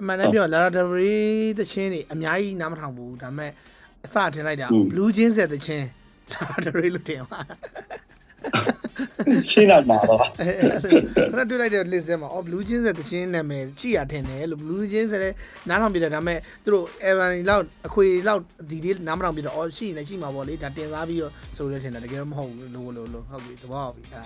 အမှန်တမ်းပြောလာလာဒရီသချင်းတွေအများကြီးနားမထောင်ဘူးဒါပေမဲ့အစထင်လိုက်တာอืม blue jeans ရဲ့သချင်းလာလာဒရီလို့တင်ပါရှင်းလာမှာပါအဲခဏတွေ့လိုက်တဲ့ list ထဲမှာအော် blue jeans ရဲ့သချင်းနာမည်ကြည့်ရထင်တယ်လို့ blue jeans ရဲ့နားထောင်ပြတယ်ဒါပေမဲ့သူတို့ evan လောက်အခွေလောက်ဒီဒီနားမထောင်ပြတော့အော်ရှိနေရှိမှာပေါ့လေဒါတင်စားပြီးတော့ဆိုရထင်တယ်တကယ်တော့မဟုတ်ဘူးလို့လို့လို့ဟုတ်ပြီတဘောဟုတ်ပြီအဲ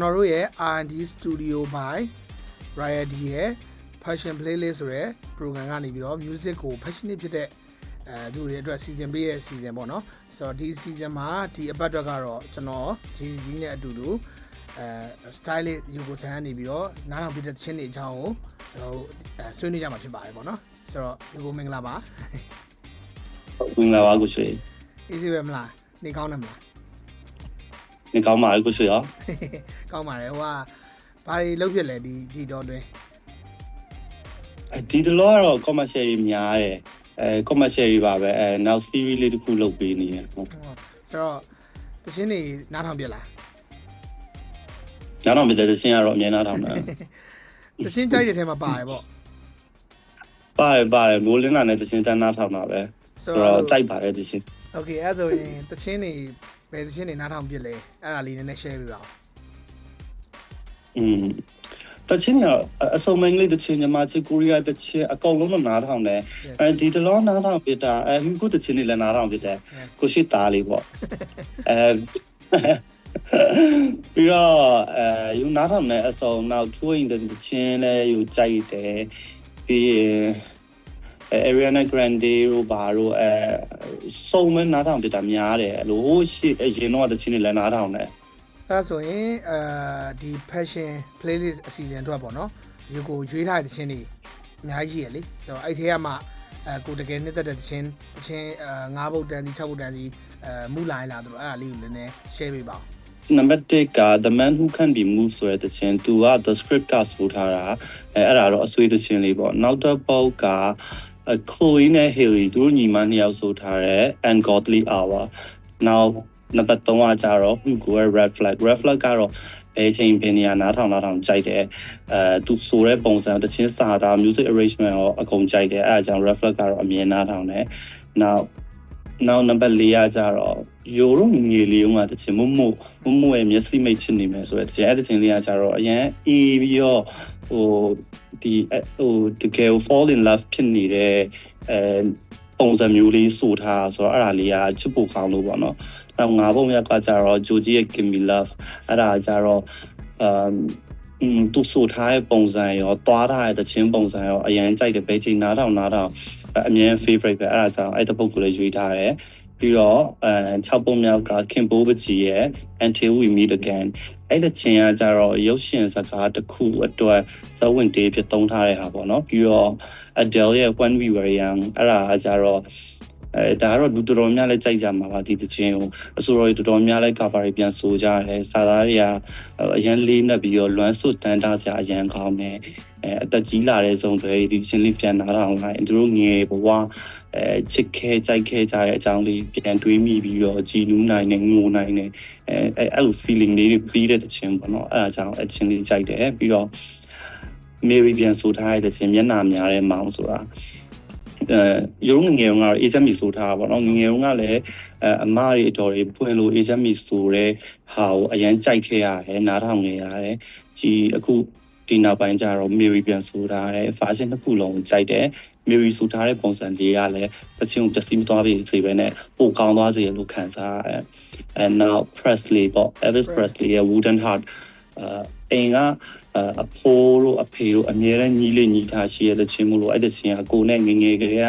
ကျွန်တော်တို့ရဲ့ R&D Studio by Riot ရဲ့ Passion Playlist ဆိုတဲ့ program ကနေပြီးတော့ music ကို passionate ဖြစ်တဲ့အဲသူတွေအတွက် season ပေးရဲ့ season ပေါ့နော်ဆိုတော့ဒီ season မှာဒီအပတ်အတွက်ကတော့ကျွန်တော် GZ နဲ့အတူတူအဲ stylist ယူကိုဆန်ကနေပြီးတော့နားထောင်ပြတဲ့သချင်းတွေအကြောင်းကိုကျွန်တော်တို့အဲဆွေးနွေးကြမှာဖြစ်ပါတယ်ပေါ့နော်ဆိုတော့ယူကိုမင်္ဂလာပါဝင်လာပါကိုရွှေ easy ပဲမလားနေကောင်းတယ်မလား နင်ကောင်းပါလေကိုရွှေရောကောင်းပါတယ်ဟိုကဘာတွေလုပ်ဖြစ်လဲဒီဒီတော့တွင်ဒီတလောကတော့ commercial တွေများတယ်အဲ commercial တွေပါပဲအဲ now series လေးတစ်ခုလုပ်ပေးနေတယ်ဟုတ်ဆိုတော့တခြင်းနေနားထောင်ပြလားနားထောင်ပြတဲ့တခြင်းကတော့အမြဲနားထောင်တယ်တခြင်းကြိုက်တဲ့ထဲမှာပါတယ်ပေါ့ပါတယ်ပါတယ်မိုးလင်းတာနဲ့တခြင်းတန်းနားထောင်တာပဲဆိုတော့ကြိုက်ပါတယ်တခြင်း Okay အဲ့ဆိုရင်တခြင်းနေ ဘယ်တခြင်းတွေနားထောင်ပြလဲအဲ့ဒါလေးနည်းနည်း share ပြပါဦးอืมတချင်းကအအစုံမင်းလေးတချင်းညီမချစ်ကိုရီးယားတချင်းအကောင်လုံးတော့နားထောင်တယ်အဲဒီတလောနားထောင်ပြတာအဲခုတချင်းလေးလည်းနားထောင်ပြတယ်ကိုရှိသားလေးပေါ့အဲပြီးတော့အဲယူနားထောင်နေအစုံနောက်ထိုးရင်တချင်းလည်းယူကြိုက်တယ်ပြီးရင်အဲ Ariana Grande တို့ဘာတို့အဲစုံမနားထောင်ပြတာများတယ်အဲ့လိုဟိုရှိအရင်တော့တချင်းလေးလည်းနားထောင်တယ်အဲ့ဒါဆိုရင်အဲဒီ passion playlist အစီအစဉ်အတွက်ပေါ့နော်ဒီကိုရွေးထားတဲ့တခြင်းတွေအများကြီးရယ်လေဆိုတော့အဲ့ထဲကမှအဲကိုတကယ်နှစ်သက်တဲ့တခြင်းတခြင်းအဲ9ဘုတ်တန်ဒီ6ဘုတ်တန်ဒီအဲမူလာလာတို့အဲ့ဒါလေးကိုလည်းနည်း share ပြပါဦးနံပါတ်1က the man who can be moved ဆိုတဲ့တခြင်းသူက the script ကဆိုထားတာအဲအဲ့ဒါတော့အဆွေးတခြင်းလေးပေါ့နောက်တစ်ပုတ်က Chloe နဲ့ Haley သူတို့ညီမနှစ်ယောက်ဆိုထားတဲ့ ungodly hour နောက်နံပါတ်3ကကြတော့ Hugo ရဲ့ red flag red flag ကတော့ဘယ်ချိန်ဘယ်နေရာနားထောင်နားထောင်ကြိုက်တယ်အဲသူဆိုတဲ့ပုံစံတခြင်းစာတာ music arrangement ရောအကုန်ကြိုက်တယ်အဲအကြောင်း red flag ကတော့အမြင်နားထောင်တယ်နောက် နောက်နံပါတ်4ကကြတော့ရိုးရိုးငယ်လေးကတခြင်းမမို့မမို့ရဲ့မျက်စိမိတ်ချစ်နေမယ်ဆိုတဲ့တခြင်းအဲ့တခြင်းလေးကကြတော့အရင်အေးပြီးတော့ဟိုဒီဟိုတကယ် fall in love ဖြစ်နေတဲ့အဲပုံစံမျိုးလေးဆိုထားဆိုတော့အဲ့ဒါလေးကချစ်ဖို့ကောင်းလို့ပေါ့နော်နောက်ငါးပုံရကကြတော့ဂျိုဂျီရဲ့ Give Me Love အဲ့ဒါကြတော့အမ် อืมသူဆိုထားတဲ့ပုံစံရောသွားထားတဲ့တခြင်းပုံစံရောအရင်ကြိုက်တယ်ဘယ်ချိန်နားထောင်နားထောင်အမြဲ favorite ပဲအဲ့ဒါကြောင့်အဲ့တပုတ်ကိုလည်းရွေးထားတယ်ပြီးတော့အဲ6ပုံမြောက်ကခင်ဘိုးပကြီးရဲ့ Until We Meet Again အဲ့တခြင်းကကြတော့ရုပ်ရှင်စကားတစ်ခုအတွက်သဝင်တေးဖြစ်သုံးထားတဲ့ဟာပေါ့နော်ပြီးတော့ Adele ရဲ့ When We Were Young အဲ့ဒါကကြတော့ အဲဒါကတော့လူတော်တော်များလည်းကြိုက်ကြမှာပါဒီတခြင်းကိုအစိုးရတော်တော်များလည်း cover တွေပြန်ဆိုကြတယ်စာသားတွေကအရန်လေးနဲ့ပြီးတော့လွမ်းစွတ်တန်းတာစရာအရန်ကောင်းတယ်အဲအသက်ကြီးလာတဲ့ဇုံတွေဒီတခြင်းလေးပြန်နာတော့လိုက်သူတို့ငယ်ဘဝအဲချစ်ခဲကြိုက်ခဲကြတဲ့အကြောင်းလေးပြန်တွေးမိပြီးတော့ကြည်နူးနိုင်တယ်ငိုနိုင်တယ်အဲအဲအဲ့လို feeling လေးတွေပြီးတဲ့တခြင်းပေါ့နော်အဲ့ဒါကြောင့်အချင်းလေးကြိုက်တယ်ပြီးတော့ Mary ပြန်ဆိုထားတဲ့ခြင်းမျက်နှာများတဲ့မောင်ဆိုတာအဲ ရုံးငငယ်ကတော့ agent မီဆိုထားတာပေါ့နော်ငငယ်ကလည်းအဲအမတွေအတော်တွေဖွင့်လို့ agent မီဆိုတဲ့ဟာကိုအရန်ကြိုက်ခဲ့ရတယ်နားထောင်နေရတယ်ဒီအခုဒီနောက်ပိုင်းကျတော့ Mary ပြန်ဆိုထားတဲ့ version တစ်ခုလုံးကိုကြိုက်တယ် Mary ဆိုထားတဲ့ပုံစံလေးကလည်းတချင်းကိုပျက်စီးမသွားပြီစေပဲနဲ့ပိုကောင်းသွားစေလို့ခံစားရတယ်။ and now Presley ပေါ့ Elvis Presley ရဲ့ Wooden Heart အာ အိမ်ကအဖိုးတို့အဖေတို့အမြဲတမ်းညီးလေးညီထားရှိရတဲ့ချင်းမို့လို့အဲ့တဲ့ချင်းကကိုနဲ့ငငယ်ကလေးက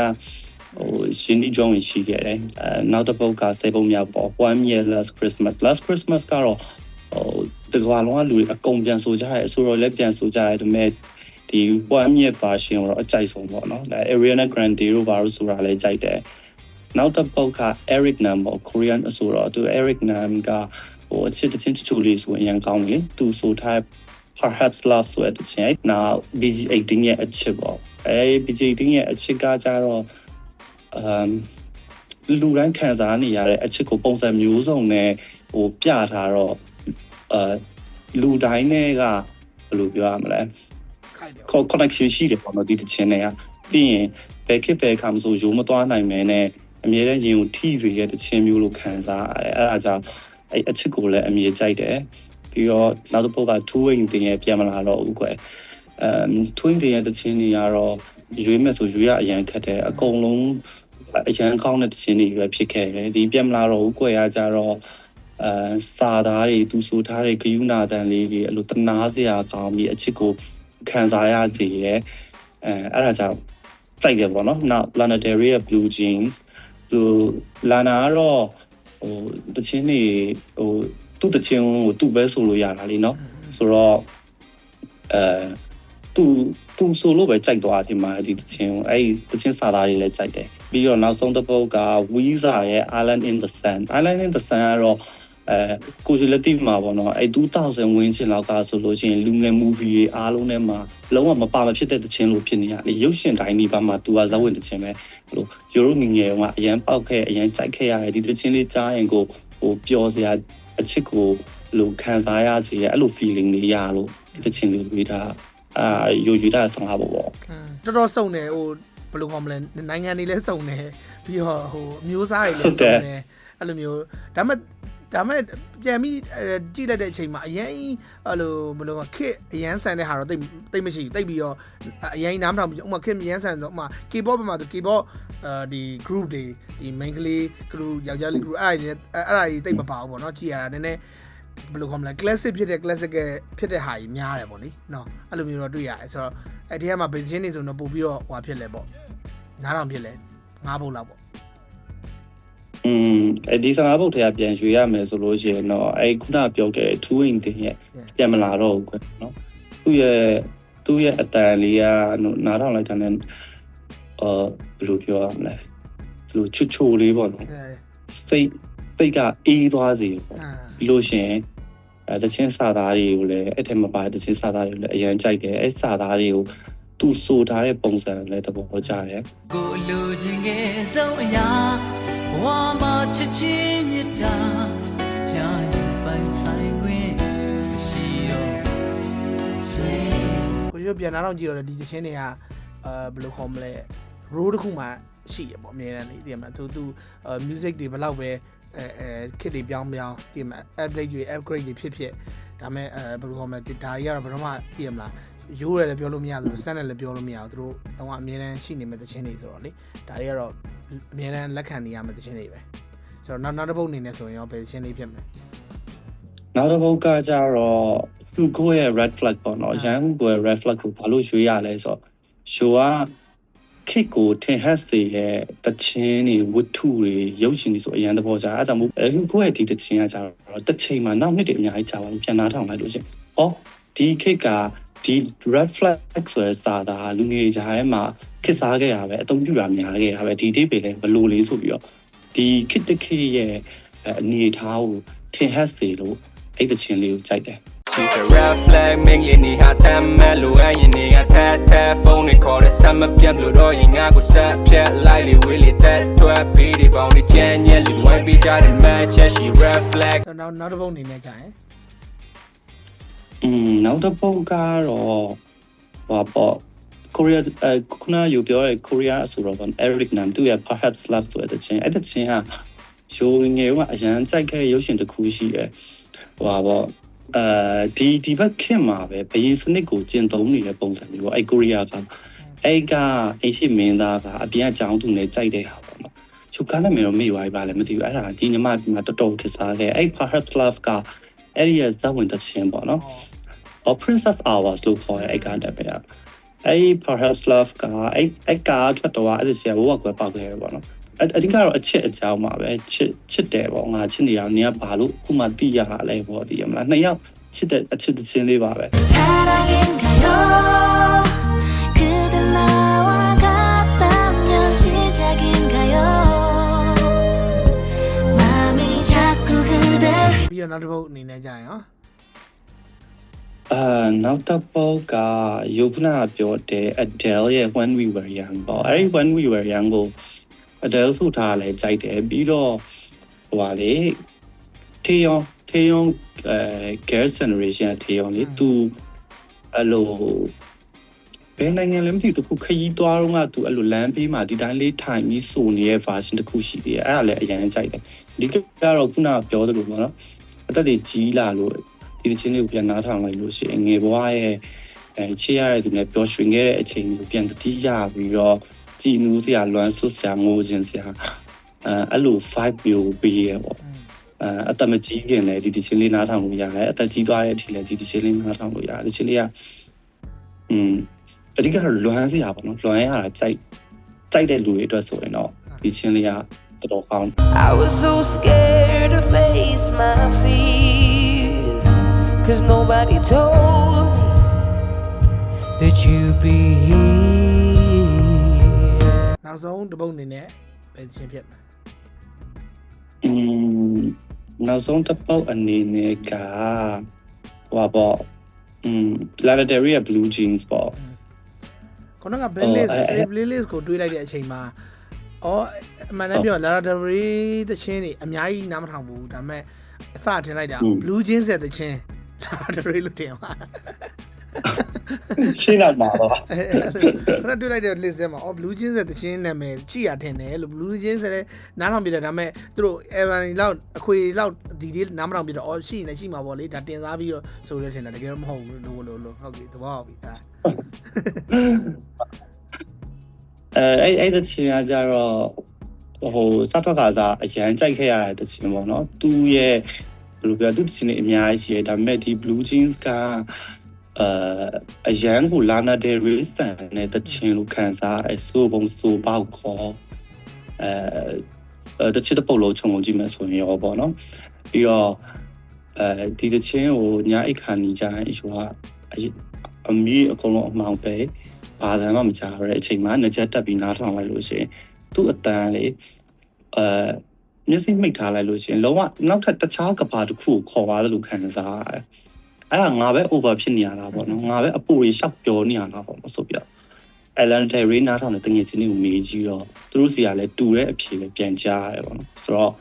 ဟိုရှင်ဒီကြောင်းဝင်ရှိခဲ့တယ်အဲနောက်တစ်ပုတ်ကစေပုံမြောက်ပေါ့ One Year Last Christmas Last Christmas ကတော့ဟိုတကွာလုံးကလူတွေအကုန်ပြန်ဆိုကြရဲအဆိုတော့လည်းပြန်ဆိုကြရဲဒါပေမဲ့ဒီ One Year version ကိုတော့အကြိုက်ဆုံးပေါ့နော်ဒါ Ariana Grande တို့ဘာလို့ဆိုတာလည်းကြိုက်တယ်နောက်တစ်ပုတ်က Eric Nam ပေါ့ Korean အဆိုတော့သူ Eric Nam က ဟိုအချစ်တချင်းချူလေးဆိုရင်အရင်ကောင်းတယ်လေသူဆိုထား perhaps love ဆိုတဲ့တခြင်းအဲ့နောက် BG18 ရဲ့အချစ်ပေါ့အဲ BG18 ရဲ့အချစ်ကကြတော့အမ်လူတိုင်းခံစားနေရတဲ့အချစ်ကိုပုံစံမျိုးစုံနဲ့ဟိုပြထားတော့အဲလူတိုင်းနဲ့ကဘယ်လိုပြောရမလဲခိုက်တယ် co- connection ရှိတယ်ပေါ့နော်ဒီတခြင်းတွေကပြီးရင်ဘယ်ခေတ်ဘယ်အခါမှဆိုရိုးမသွားနိုင်မဲနဲ့အမြဲတမ်းရင်ကိုထိစေတဲ့တခြင်းမျိုးလို့ခံစားရတယ်အဲ့ဒါကြောင့် အဲ့အချစ်ကိုလည်းအမြဲကြိုက်တယ်ပြီးတော့နောက်တစ်ပုတ်က2 wing တင်ရဲ့ပြန်မလာတော့ဘူးကွယ်အမ်2 wing တင်ရဲ့တခြင်းတွေကတော့ရွေးမဲ့ဆိုရွေးရအရန်ခက်တယ်အကုန်လုံးအရန်ကောင်းတဲ့တခြင်းတွေပဲဖြစ်ခဲ့တယ်ဒီပြန်မလာတော့ဘူးကွယ်ကကြတော့အဲစာသားတွေသူဆိုထားတဲ့ဂယုဏတန်လေးတွေအဲ့လိုတနာစရာကောင်းပြီးအချစ်ကိုခံစားရစေရဲအဲအဲ့ဒါကြောင့်တိုက်တယ်ပေါ့နော်နောက် planetary ရဲ့ blue jeans သူလာနာကတော့ ဟိုတချင်းနေဟိုသူ့တချင်းကိုသူ့ပဲဆိုလို့ရတာလीเนาะဆိုတော့အဲသူသူဆိုလို့ပဲကြိုက်သွားတယ်မှာဒီတချင်းကိုအဲ့ဒီတချင်းစာသားတွေလည်းကြိုက်တယ်ပြီးတော့နောက်ဆုံးတစ်ပုဒ်က Weezer ရဲ့ Island in the Sun Island in the Sun ကတော့ အဲကိုဂျီလက်တီမှာပေါ့နော်အဲ2000ဝင်းချင်လောက်ကဆိုလို့ရှိရင်လူငယ် movie တွေအားလုံးထဲမှာလုံးဝမပါမဖြစ်တဲ့တခြင်းလို့ဖြစ်နေရတယ်ရုပ်ရှင်တိုင်းဒီပါမှာသူကဇဝင်တခြင်းပဲဟိုယူရိုငငယ်ကအရန်ပေါက်ခဲ့အရန်ကြိုက်ခဲ့ရတယ်ဒီတခြင်းလေးကြားရင်ကိုဟိုပျော်စရာအချစ်ကိုလို့ခံစားရစေရအဲ့လို feeling လေးရလို့ဒီတခြင်းလေးတွေးတာအာယူယူတာဆောင်ပါပေါ့တော်တော်စုံတယ်ဟိုဘယ်လိုခေါ်မလဲနိုင်ငံတွေလည်းစုံတယ်ပြီးတော့ဟိုအမျိုးသားတွေလည်းစုံတယ်အဲ့လိုမျိုးဒါမဲ့ ဒါမဲ့ပြန်ပြီးအဲကြည့်လိုက်တဲ့အချိန်မှာအရင်အဲ့လိုဘယ်လိုကခစ်အရန်ဆန်တဲ့ဟာတော့တိတ်တိတ်မရှိဘူးတိတ်ပြီးတော့အရင်နားမထောင်ဘူးဥမာခစ်အရန်ဆန်ဆိုဥမာ K-pop ဘက်မှာဆို K-pop အဲဒီ group တွေဒီ main ကလေး group ယောက်ျားလေး group အဲ့ဒါတွေအဲ့ဒါတွေတိတ်မပါဘူးပေါ့နော်ကြည်ရတာနည်းနည်းဘယ်လိုခေါ်မလဲ classic ဖြစ်တဲ့ classic ကဖြစ်တဲ့ဟာကြီးများတယ်ပေါ့နိနော်အဲ့လိုမျိုးတော့တွေ့ရတယ်ဆိုတော့အဲ့ဒီထဲမှာ base ချင်းနေဆိုတော့ပို့ပြီးတော့ဟိုဖြစ်လဲပေါ့9000ဖြစ်လဲ9ဘုတ်လောက်ပေါ့ อืมအဲဒီ15ဘုတ်ထဲကပြန်ရွေရမယ်ဆိုလို့ရှိရင်တော့အဲခုနပြောခဲ့တဲ့2 wing တင်ရဲ့ပြန်မလာတော့ဘူးကွเนาะသူ့ရဲ့သူ့ရဲ့အတန်လေးကနားထောင်လိုက်တာနဲ့အာဘယ်လိုပြောရမလဲဘယ်လိုချွတ်ချိုလေးပေါ့နော် အဲ စိတ်စိတ်ကအေးသွားစေပေါ့ အာ ပြီးလို့ရှိရင်အဲတချင်းစာသားတွေကိုလည်းအဲ့ထဲမှာပါတဲ့တချင်းစာသားတွေကိုလည်းအရင်ကြိုက်တယ်အဲ့စာသားတွေကိုသူဆိုထားတဲ့ပုံစံလည်းသဘောကျတယ် ကိုလူချင်းငယ်ဆုံးအရာ ဝါမချစ်ချင်းမြတ်တာရာရင်ပိုင်ဆိုင်ခွင့်မရှိတော့ဆွေကိုရွပြန်နားတော့ကြည့်တော့ဒီသချင်းတွေကအဲဘယ်လိုခေါ်မလဲ row တစ်ခုမှရှိရပေါ့အများနဲ့သိရမလားသူသူ music တွေဘယ်လောက်ပဲအဲအဲခစ်တွေပြောင်းပြောင်းသိရမလား update တွေ upgrade တွေဖြစ်ဖြစ်ဒါမဲ့အဲဘယ်လိုခေါ်မလဲဒါကြီးကတော့ဘယ်တော့မှသိရမလားရိုးရလည်းပြောလို့မရဘူးစမ်းတယ်လည်းပြောလို့မရဘူးသူတို့တော့အမြဲတမ်းရှိနေမဲ့သချင်းတွေဆိုတော့လေဒါတွေကတော့ အမြဲတမ်းလက်ခံနေရမဲ့သချင်းတွေပဲဆိုတော့နောက်နောက်တစ်ပုတ်အနေနဲ့ဆိုရင်ရောဘယ်သချင်းလေးဖြစ်မလဲနောက်တစ်ပုတ်ကကြတော့ Hugo ရဲ့ red flag ပေါ့နော်ရန် Hugo ရဲ့ red flag ကိုဘာလို့ရွေးရလဲဆိုတော့ show ကခစ်ကိုထင်ဟပ်စေရဲ့တခြင်းတွေဝတ္ထုတွေရုပ်ရှင်တွေဆိုအရန်သဘောကျအဲဒါကြောင့်မို့အဲ Hugo ရဲ့ဒီတခြင်းကကြတော့တစ်ချိန်မှာနောက်နှစ်တွေအများကြီးကြာပါလို့ပြန်နားထောင်လိုက်လို့ရှရင်။အော်ဒီခစ်က ဒီ red flag ဆိုတဲ့စာသားလူငယ်ကြားထဲမှာခစ်စားခဲ့ရပဲအသုံးပြုတာများခဲ့ရပဲဒီဒီပေလဲဘလို့လေးဆိုပြီးတော့ဒီခစ်တခေရဲ့အနေအထားကိုထင်ဟပ်စေလို့အဲ့တခြင်းလေးကိုကြိုက်တယ် She's a red flag မင်းရင်ဒီဟာတမ်းမဲ့လိုအပ်ရင်နေကထက်ထက်ဖုန်းနဲ့ခေါ်တဲ့ဆက်မပြတ်လို့တော့ရင်ငါကိုဆက်ဖြတ်လိုက်လေဝေးလေတက်ထွက်ပြီးဒီပေါင်းဒီကျန်ညက်လူဝိုင်းပေးကြတဲ့ match she red flag ဆိုတော့နောက်နောက်တစ်ပုတ်အနေနဲ့ကြာရင်อืม နောက်တစ်ပုတ်ကတော့ဟောပေါ့ Korea အဲခုနကယူပြောတဲ့ Korea ဆိုတော့ဗော Eric Nam သူရဲ့ Perhaps Love ဆိုတဲ့ချင်းအဲ့တဲ့ချင်းကရိုးငယ်ကအရန်ကြိုက်ခဲ့တဲ့ရုပ်ရှင်တစ်ခုရှိတယ်ဟိုပါပေါ့အဲဒီဒီဘက်ခင်မှာပဲဘယင်စနစ်ကိုကျင့်သုံးနေတဲ့ပုံစံမျိုးပေါ့အဲ့ Korea ကအဲ့ကအိရှိမင်းသားကအပြင်အကြောင်းသူနဲ့ကြိုက်တဲ့ဟာပေါ့နော်သူကလည်းမရောမေ့သွားပြီပါလည်းမသိဘူးအဲ့ဒါဒီညီမဒီမှာတော်တော်ခက်စားခဲ့အဲ့ Perhaps Love ကအဲ့ဒီရဲ့ဇဝင်တချင်းပေါ့နော် or princess hours လို့ခေါ်တဲ့အဲ့ကားတက်ပဲအဲ့ perhaps love ကအဲ့အဲ့ကားထွက်တော့အဲ့ဒီဆရာဘိုးကကွယ်ပေါက်ခဲ့ရပေါ့နော်အဓိကတော့အချစ်အကြောင်းပါပဲချစ်ချစ်တယ်ပေါ့ငါချစ်နေတာနင်ကဘာလို့ခုမှသိရတာလဲပေါ့ဒီမလားနှစ်ယောက်ချစ်တဲ့အချစ်တစ်ချင်းလေးပါပဲပြီးတော့နောက်တစ်ပုတ်အနေနဲ့ကြာရင်ဟော အာနောက်တစ်ပုတ်ကယုတ်ခနာပြောတဲ့ Adele ရဲ့ When We Were Young ပေါ့အဲ့ဒီ When We Were Young ကို Adele ဆိုထားလဲကြိုက်တယ်ပြီးတော့ဟိုပါလေထေယောင်ထေယောင်အဲ Girl Generation ကထေယောင်လေသူအဲ့လိုဘယ်နိုင်ငံလဲမသိဘူးသူခရီးသွားတော့ကသူအဲ့လိုလမ်းဘေးမှာဒီတိုင်းလေးထိုင်ပြီးစုနေတဲ့ version တစ်ခုရှိသေးတယ်အဲ့ဒါလည်းအရင်ကြိုက်တယ်ဒီကတော့ခုနကပြောသလိုပေါ့နော်အသက်တွေကြီးလာလို့ ဒီတချင်းလေးကိုပြန်နားထောင်လိုက်လို့ရှိရင်ငယ်ဘွားရဲ့အဲချေရတဲ့သူနဲ့ပျော်ရွှင်ခဲ့တဲ့အချိန်ကိုပြန်တတိယပြီးတော့ကြည်နူးစရာလွမ်းဆွတ်စရာငိုခြင်းစရာအဲအဲ့လို vibe မျိုးပေးရပေါ့အဲအသက်မကြီးခင်လည်းဒီဒီချင်းလေးနားထောင်လို့ရတယ်အသက်ကြီးသွားတဲ့အထိလည်းဒီဒီချင်းလေးနားထောင်လို့ရတယ်ဒီချင်းလေးကอืมအဓိကတော့လွမ်းစရာပေါ့နော်လွမ်းရတာကြိုက်ကြိုက်တဲ့လူတွေအတွက်ဆိုရင်တော့ဒီချင်းလေးကတော်တော်ကောင်း I was so scared to face my fears. Cause nobody told me that you'd be here. နောက်ဆုံးတစ်ပုတ်အနေနဲ့ပဲချင်းဖြစ်မယ် อืมနောက်ဆုံးတစ်ပုတ်အနေနဲ့ကဟိုပါပေါ့อืม Lavatory ရဲ့ blue jeans ပေါ့ ခုနက playlist အဲအဲ playlist ကိုတွေးလိုက်တဲ့အချိန်မှာအော်အမှန်တမ်းပြော Lara Del Rey သချင်းတွေအများကြီးနားမထောင်ဘူးဒါပေမဲ့အစထင်လိုက်တာ อืม Blue Jeans ရဲ့သချင်း Lara Del Rey လို့တင်ပါရှင်းလာမှာပါအဲခဏတွေ့လိုက်တဲ့ list ထဲမှာအော် Blue Jeans ရဲ့သချင်းနာမည်ကြည့်ရထင်တယ်လို့ Blue Jeans ရဲ့နားထောင်ပြတယ်ဒါပေမဲ့သူတို့ Evan လောက်အခွေလောက်ဒီဒီနားမထောင်ပြတော့အော်ရှိနေရှိမှာပေါ့လေဒါတင်စားပြီးတော့ဆိုရထင်တယ်တကယ်တော့မဟုတ်ဘူးလို့လို့လို့ဟုတ်ပြီသဘောပေါက်ပြီဒါအဲအဲ့အဲ့တချင်ကကြတော့ဟိုစတော့ကစားအရန်ကြိုက်ခဲ့ရတဲ့တချင်ပေါ့နော်သူရဲ့ ဘယ်လိုပြောသူတချင်နေအများကြီးရှိတယ်ဒါပေမဲ့ဒီ blue jeans ကအဲအရန်ကိုလာနာတဲ့ race နဲ့တချင်လို့ခံစားရဲစိုးပုံစိုးပေါက်ခေါ်အဲတချင်တဲ့ပုံလုံးခြုံလုံးကြည့်မယ်ဆိုရင်ရောပေါ့နော်ပြီးတော့အဲဒီတချင်ကိုညာအိတ်ခါနေကြရင်ယူကအမီးအကုန်လုံးအမောင်ပဲဘာသာမှမကြားရတဲ့အချိန်မှာငကြက်တက်ပြီးနားထောင်လိုက်လို့ရှိရင်သူ့အတန်းလေအဲ မျက်စိမိတ်ထားလိုက်လို့ရှိရင်လုံးဝနောက်ထပ်တခြားကဘာတစ်ခုကိုခေါ်သွားတယ်လို့ခံစားရတယ်။အဲ့ဒါငါပဲ over ဖြစ်နေရတာပေါ့နော်။ငါပဲအပူတွေရှောက်ပြောနေရတာပေါ့မဆိုပြ။ Alan Terry နားထောင်တဲ့တငယ်ချင်းတွေကိုမေးကြည့်တော့သူတို့စီကလည်းတူတဲ့အဖြေလည်းပြန်ကြားရတယ်ပေါ့နော်။ဆိုတော့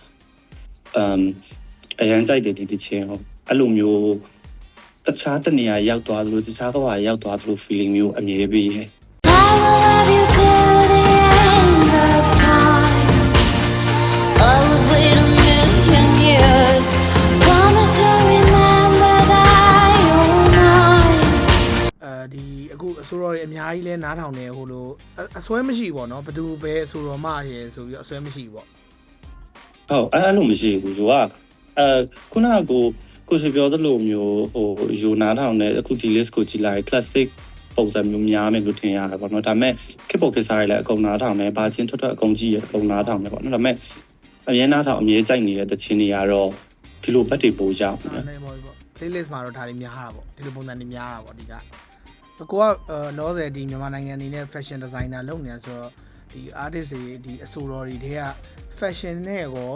um အရန်ကြိုက်တယ်ဒီတချင်းဟုတ်အဲ့လိုမျိုးတခြားတနေရာရောက်သွားသလိုတခြားကဘာရောက်သွားသလို feeling မျိုးအမြဲပေးရဲ့ I အခုအစိုးရတွေအများကြီးလဲနားထောင်နေဟိုလိုအအစွဲမရှိဘူးပေါ့နော်ဘယ်သူပဲအစိုးရမရဲဆိုပြီးတော့အစွဲမရှိဘူးပေါ့ဟုတ်အဲ့အဲ့လိုမရှိဘူးယူကအဲခုနကကိုကိုရှိပြောသလိုမျိုးဟိုယူနာထောင်တဲ့အခုဒီ list ကိုကြည့်လိုက် classic ပုံစံမျိုးများမယ်လို့ထင်ရတယ်ပေါ့နော်ဒါပေမဲ့ခစ်ပုတ်ခစ်စားရလည်းအကုန်နာထောင်တယ်ဘာချင်းထွက်ထွက်အကုန်ကြည့်ရအကုန်နာထောင်တယ်ပေါ့နော်ဒါပေမဲ့အမြဲနာထောင်အမြဲကြိုက်နေတဲ့တခြင်းတွေကတော့ဒီလိုဘက်တွေပို့ရောက်နေအဲ့ဒါပေါ့ပေါ့ playlist မှာတော့ဒါတွေများတာပေါ့ဒီလိုပုံစံတွေများတာပေါ့အဓိက ကိုကလောဆယ်ဒီမြန်မာနိုင်ငံအနေနဲ့ fashion designer လုပ်နေတာဆိုတော့ဒီ artist တွေဒီအဆိုတော်တွေတွေက fashion နဲ့ရော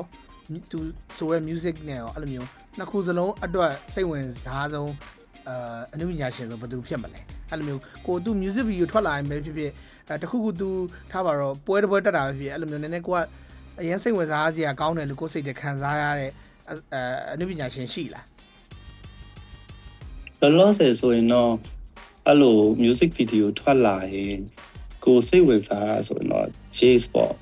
သူဆိုရဲ music နဲ့ရောအဲ့လိုမျိုးနှစ်ခုစလုံးအတွက်စိတ်ဝင်စားဆုံးအာအနုပညာရှင်ဆိုဘယ်သူဖြစ်မလဲအဲ့လိုမျိုးကိုသူ music video ထွက်လာရင်ပဲဖြစ်ဖြစ်အဲတခုခုသူထားပါတော့ပွဲတစ်ပွဲတက်တာပဲဖြစ်အဲ့လိုမျိုးနည်းနည်းကိုကအရင်စိတ်ဝင်စားစရာကောင်းတယ်လို့ကိုယ်စိတ်ထဲခံစားရတဲ့အအနုပညာရှင်ရှိလားလောလောဆယ်ဆိုရင်တော့ အဲ့လို music video ထွက်လာရင်ကိုစိတ်ဝင်စားတာဆိုရင်တော့ chase ပေါ့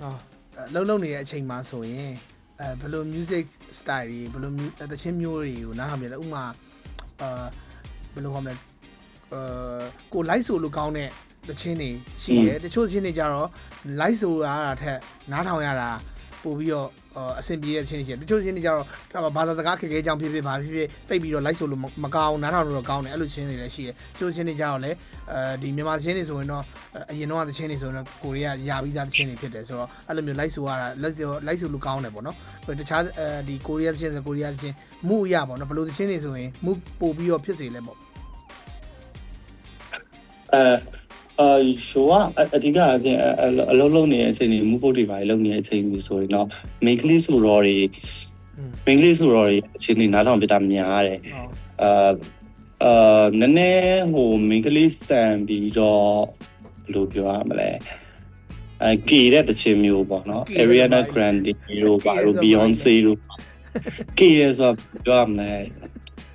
ဟောအဲလုံးလုံးနေတဲ့အချိန်မှာဆိုရင်အဲဘယ်လို music style တွေဘယ်လို mu- သချင်းမျိုးတွေကိုနားထောင်ပြလဲဥပမာအာဘယ်လိုဟောမလဲအာကို live ဆိုလို့ကောင်းတဲ့သချင်းတွေရှိတယ်တချို့သချင်းတွေကြတော့ live ဆိုရတာထက်နားထောင်ရတာ ပို့ပြီးတော့အာအဆင်ပြေတဲ့သချင်းတွေရှိတယ်တချို့သချင်းတွေကြတော့ဘာသာစကားခက်ခဲကြောင်ဖြစ်ဖြစ်ဘာဖြစ်ဖြစ်တိတ်ပြီးတော့ live ဆိုလို့မမကောင်းနားထောင်လို့တော့ကောင်းတယ်အဲ့လိုသချင်းတွေလည်းရှိတယ်တချို့သချင်းတွေကြတော့လည်းအဲဒီမြန်မာသချင်းတွေဆိုရင်တော့အရင်တော့သချင်းတွေဆိုရင်တော့ကိုရီးယားရာပြီးသားသချင်းတွေဖြစ်တယ်ဆိုတော့အဲ့လိုမျိုး live ဆိုရတာ live ဆို live ဆိုလို့ကောင်းတယ်ပေါ့နော်တခြားအဲဒီကိုရီးယားသချင်းဆိုကိုရီးယားသချင်းမှုရပေါ့နော်ဘယ်လိုသချင်းတွေဆိုရင်မှုပို့ပြီးတော့ဖြစ်စေလဲပေါ့အဲ အာရှိုးကအဓိကအပြင်အလုံးလုံးနေတဲ့အချိန်တွေမူပုတ်တွေပါလုံးနေတဲ့အချိန်မျိုးဆိုရင်တော့ main ကလေးဆိုတော့တွေ main ကလေးဆိုတော့တွေအချိန်တွေနားထောင်ပြတာများတယ်ဟုတ်အာအာနည်းနည်းဟိုမိန်းကလေးစံပြီးတော့ဘယ်လိုပြောရမလဲအဲကေတဲ့တချင်မျိုးပေါ့နော် Ariana Grande တို့ပါတို့ Beyonce တို့ကေရဆိုတော့ပြောရမလဲ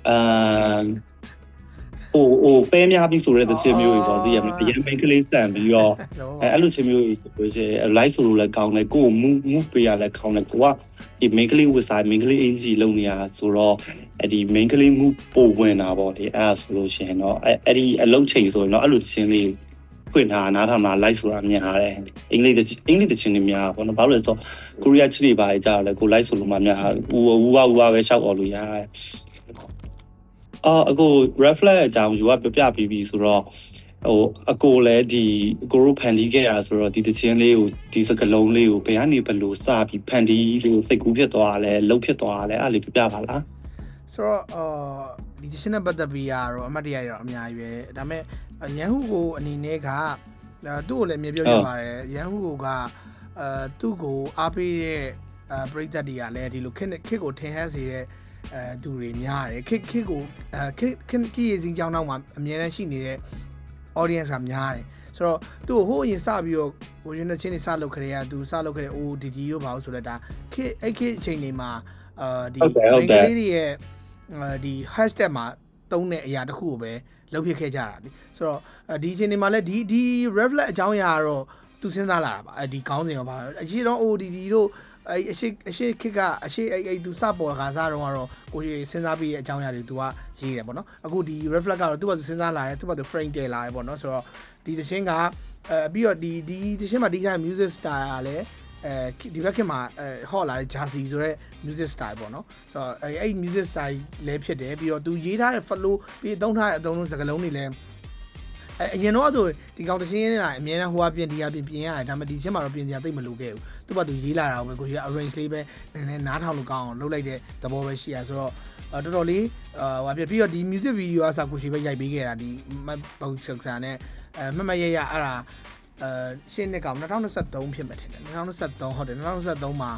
အာိုဟိုပဲများပြီးဆိုတဲ့တစ်ချက်မျိုးတွေပေါ့သိရမလားအရင်မိတ်ကလေးစံပြီးတော့အဲအဲ့လိုချက်မျိုးတွေဆိုရှင် live ဆိုလို့လည်းကောင်းတယ်ကိုကို move move ပေးရလည်းကောင်းတယ်ကိုကဒီမိတ်ကလေးဝစားမိတ်ကလေးအင်ဂျီလုံနေရဆိုတော့အဲ့ဒီ main ကလေး move ပိုဝင်တာပေါ့လေအဲ့ဒါဆိုလို့ရှင်တော့အဲ့ဒီအလုပ်ချိန်ဆိုရင်တော့အဲ့လိုချင်းလေးဖွင့်ထားနားထောင်တာ live ဆိုတာမြင်ရတယ်အင်္ဂလိပ်အင်္ဂလိပ်တချင်တွေများပေါ့နော်ဘာလို့လဲဆိုတော့ကိုရီးယားချစ်တွေပါကြတယ်ကို live ဆိုလို့မှများဟူဟူဝါဟူဝါပဲရှောက်អော်လို့ရတယ် အော်အကို reflect အကြောင်းယူကပြပြပြီးပြီဆိုတော့ဟိုအကိုလည်းဒီအကိုတို့ဖန်တီးခဲ့တာဆိုတော့ဒီတခြင်းလေးကိုဒီစကလုံးလေးကိုဘယ်ကနေဘယ်လိုစပြီးဖန်တီးလို့စိတ်ကူးဖြစ်သွားလဲလှုပ်ဖြစ်သွားလဲအဲ့ဒါလေးပြပြပါလားဆိုတော့အာဒီရှင်နဲ့ပတ်သက်ပြီးရတော့အမှတ်တရရတော့အများကြီးပဲဒါပေမဲ့ရန်ဟုကိုအနေနဲ့ကအဲသူ့ကိုလည်းအမြဲပြောပြပါတယ်ရန်ဟုကိုကအဲသူ့ကိုအားပေးတဲ့အဲပရိသတ်တွေကလည်းဒီလိုခစ်နဲ့ခစ်ကိုထင်ဟပ်စေတဲ့ အဲသူတွေများတယ်ခစ်ခစ်ကိုအဲခစ်ခစ်ခစ်ရေးစင်းကြောင်းတော့မှာအများတန်းရှိနေတဲ့ audience ကများတယ်ဆိုတော့သူ့ကိုဟိုအရင်စပြီးတော့ဟိုရင်းတဲ့ချင်းတွေစလုပ်ခရေကသူစလုပ်ခရေ ODD တို့ပါလို့ဆိုတော့ဒါခစ်အဲ့ခစ်အချိန်တွေမှာအာဒီဟုတ်တယ်ဟုတ်တယ်မိန်းကလေးတွေရဲ့အာဒီ hashtag မှာတုံးတဲ့အရာတစ်ခုကိုပဲလုပ်ဖြစ်ခဲ့ကြတာဒီဆိုတော့အာဒီအချိန်တွေမှာလည်းဒီဒီ reflect အကြောင်းအရာကတော့သူစဉ်းစားလာတာပါအဲဒီခေါင်းစဉ်ရောပါအရှိတော့ ODD တို့ အဲအရှိအရှိခစ်ကအရှိအဲအဲသူစပေါ်ခါစားတော့ကတော့ကိုကြီးစဉ်းစားပြီးရဲ့အကြောင်းအရာတွေသူကရေးတယ်ပေါ့နော်အခုဒီ reflect ကတော့သူ့ဘာသူစဉ်းစားလာတယ်သူ့ဘာသူ frame တည်လာတယ်ပေါ့နော်ဆိုတော့ဒီသင်းကအဲပြီးတော့ဒီဒီသင်းမှာဒီတိုင်း music style ကလည်းအဲဒီဘက်ခင်မှာအဲဟော့လာတဲ့ Jersey ဆိုတဲ့ music style ပေါ့နော်ဆိုတော့အဲအဲ့ music style လည်းဖြစ်တယ်ပြီးတော့သူရေးထားတဲ့ flow ပြီးအသုံးထားတဲ့အသုံးလုံးစကားလုံးတွေလည်း အဲအရင်တော့ဆိုဒီကောင်တချင်းရင်းနေတာအများနဲ့ဟိုကပြင်ဒီကပြင်ပြင်ရတယ်ဒါပေမဲ့ဒီချင်းမှာတော့ပြင်စရာသိပ်မလိုခဲ့ဘူးသူ့ဘာသူရေးလာတာပဲကိုကြီးက arrange လေးပဲနည်းနည်းနားထောင်လို့ကောင်းအောင်လုပ်လိုက်တဲ့သဘောပဲရှိရဆိုတော့တော်တော်လေးအာဟိုပြပြီးတော့ဒီ music video အစားကိုရှိပဲရိုက်ပေးခဲ့တာဒီဘောက်ဆက်ဆာနဲ့အဲမမရရအဲ့ဒါအဲရှင်းနှစ်ကောင်2023ဖြစ်မယ်ထင်တယ်2023ဟုတ်တယ်2023မှာ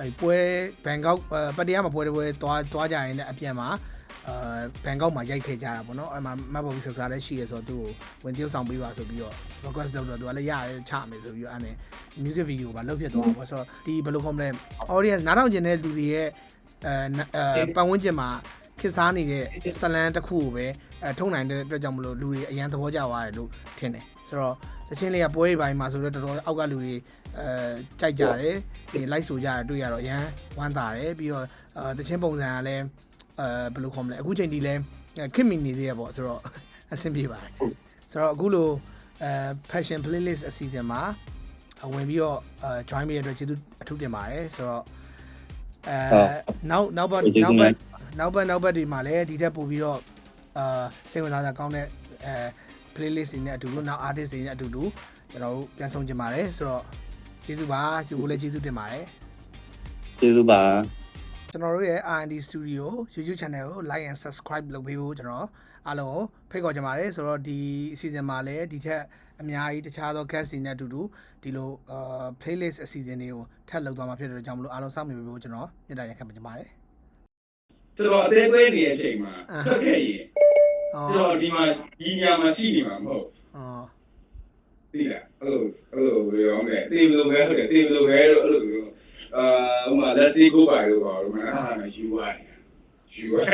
အဲပွဲဘန်ကောက်ပတ္တရားမှာပွဲတစ်ပွဲသွားသွားကြရင်လည်းအပြန်မှာ အာဘန်ကောက်မှာရိုက်ခဲ့ကြတာပေါ့နော်အဲ့မှာမတ်ဘောက်ဆက်ဆာလည်းရှိရဆိုတော့သူ့ကိုဝင် tiêu ဆောင်ပေးပါဆိုပြီးတော့ request လုပ်တော့သူကလည်းရတယ်ချမယ်ဆိုပြီးတော့အဲ့နဲ့ music video ပါလုပ်ဖြစ်သွားတာပေါ့ဆိုတော့ဒီဘယ်လိုခေါ်မလဲ audience နားထောင်ကျင်တဲ့လူတွေရဲ့အဲအဲပတ်ဝန်းကျင်မှာခစ်စားနေတဲ့ဇလန်တစ်ခုကိုပဲအဲထုံနိုင်တဲ့အတွက်ကြောင့်မလို့လူတွေအရန်သဘောကျသွားတယ်လို့ထင်တယ်ဆိုတော့တချင်းလေးကပွဲပိုင်းမှာဆိုတော့တော်တော်အောက်ကလူတွေအဲကြိုက်ကြတယ်ဒီ like ဆိုကြတယ်တွေ့ရတော့အရန်ဝမ်းသာတယ်ပြီးတော့အဲတချင်းပုံစံကလည်း အဲဘယ်လိုခေါ်မလဲအခုချိန်ဒီလဲခစ်မီနေသေးရပေါ့ဆိုတော့အဆင်ပြေပါတယ်ဆိုတော့အခုလိုအဲ passion playlist အစီအစဉ်မှာဝင်ပြီးတော့အဲ join ပေးရတဲ့အတွက်ကျေးဇူးအထူးတင်ပါတယ်ဆိုတော့အဲနောက်နောက်ဘက်နောက်ဘက်နောက်ဘက်နောက်ဘက်ဒီမှာလည်းဒီထက်ပိုပြီးတော့အာစိတ်ဝင်စားစရာကောင်းတဲ့အဲ playlist တွေနဲ့အတူတူနောက် artist တွေနဲ့အတူတူကျွန်တော်တို့ပြန်ဆောင်ကြပါတယ်ဆိုတော့ကျေးဇူးပါယူကိုလည်းကျေးဇူးတင်ပါတယ်ကျေးဇူးပါ ကျွန်တော်တို့ရဲ့ R&D Studio YouTube channel ကို like and subscribe လုပ်ပေးဖို့ကျွန်တော်အားလုံးကိုဖိတ်ခေါ်ချင်ပါတယ်ဆိုတော့ဒီအစီအစဉ်မှာလည်းဒီထက်အများကြီးတခြားသော guest တွေနဲ့အတူတူဒီလိုအာ playlist အစီအစဉ်တွေကိုထပ်လုပ်သွားမှာဖြစ်တဲ့အတွက်ကြောင့်မလို့အားလုံးစောင့်မျှော်ပေးဖို့ကျွန်တော်မြတ်တာရက်ခံပေးချင်ပါတယ်ကျွန်တော်အသေးသေးနေတဲ့အချိန်မှာအာထွက်ခဲ့ရင်။အော်ကျွန်တော်ဒီမှာဒီညမှာရှိနေမှာမဟုတ်အော် သိလားအဲ့လိုအဲ့လိုဘယ်လိုရောမလဲတေဘလိုပဲဟုတ်တယ်တေဘလိုပဲလို့အဲ့လိုမျိုးအာဥမာလက်စီကိုပါလို့ပါတော့မလားအဲ့ဒါမှ UI UI